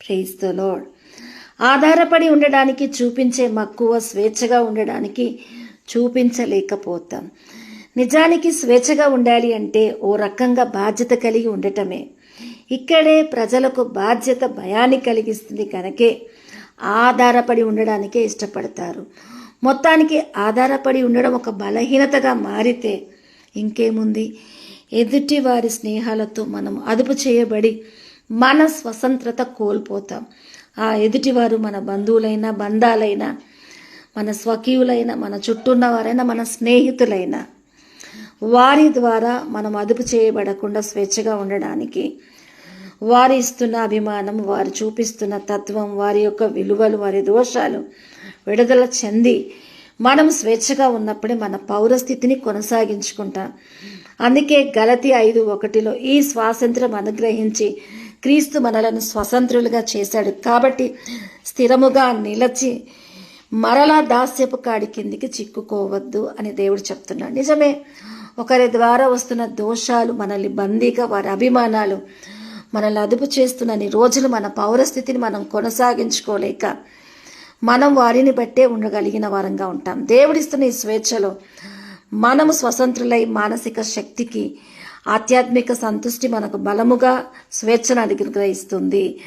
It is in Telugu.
ప్రేజ్ ద లార్డ్ ఆధారపడి ఉండడానికి చూపించే మక్కువ స్వేచ్ఛగా ఉండడానికి చూపించలేకపోతాం. నిజానికి స్వేచ్ఛగా ఉండాలి అంటే ఓ రకంగా బాధ్యత కలిగి ఉండటమే. ఇక్కడే ప్రజలకు బాధ్యత భయాన్ని కలిగిస్తుంది కనుకే ఆధారపడి ఉండడానికే ఇష్టపడతారు. మొత్తానికి ఆధారపడి ఉండడం ఒక బలహీనతగా మారితే ఇంకేముంది? ఎదుటి వారి స్నేహాలతో మనం అదుపు చేయబడి మన స్వతంత్రత కోల్పోతాం. ఆ ఎదుటివారు మన బంధువులైనా బంధాలైనా మన స్వకీయులైన మన చుట్టూ ఉన్నవారైనా మన స్నేహితులైనా వారి ద్వారా మనం అదుపు చేయబడకుండా స్వేచ్ఛగా ఉండడానికి వారి ఇస్తున్న అభిమానం వారు చూపిస్తున్న తత్వం వారి యొక్క విలువలు వారి దోషాలు విడుదల చెంది మనం స్వేచ్ఛగా ఉన్నప్పుడే మన పౌరస్థితిని కొనసాగించుకుంటాం. అందుకే గలతి ఐదు ఒకటిలో ఈ స్వాతంత్రం అనుగ్రహించి క్రీస్తు మనలను స్వతంత్రులుగా చేశాడు. కాబట్టి స్థిరముగా నిలచి మరలా దాస్యపు కాడి కిందికి చిక్కుకోవద్దు అని దేవుడు చెప్తున్నాడు. నిజమే ఒకరి ద్వారా వస్తున్న దోషాలు మనల్ని బందీగా వారి అభిమానాలు మనల్ని అదుపు చేస్తున్న రోజులు మన పౌరస్థితిని మనం కొనసాగించుకోలేక మనం వారిని బట్టే ఉండగలిగిన వారంగా ఉంటాం. దేవుడిస్తున్న ఈ స్వేచ్ఛలో మనము స్వతంత్రులై మానసిక శక్తికి ఆధ్యాత్మిక సంతుష్టి మనకు బలముగా స్వేచ్ఛను అనుగ్రహిస్తుంది.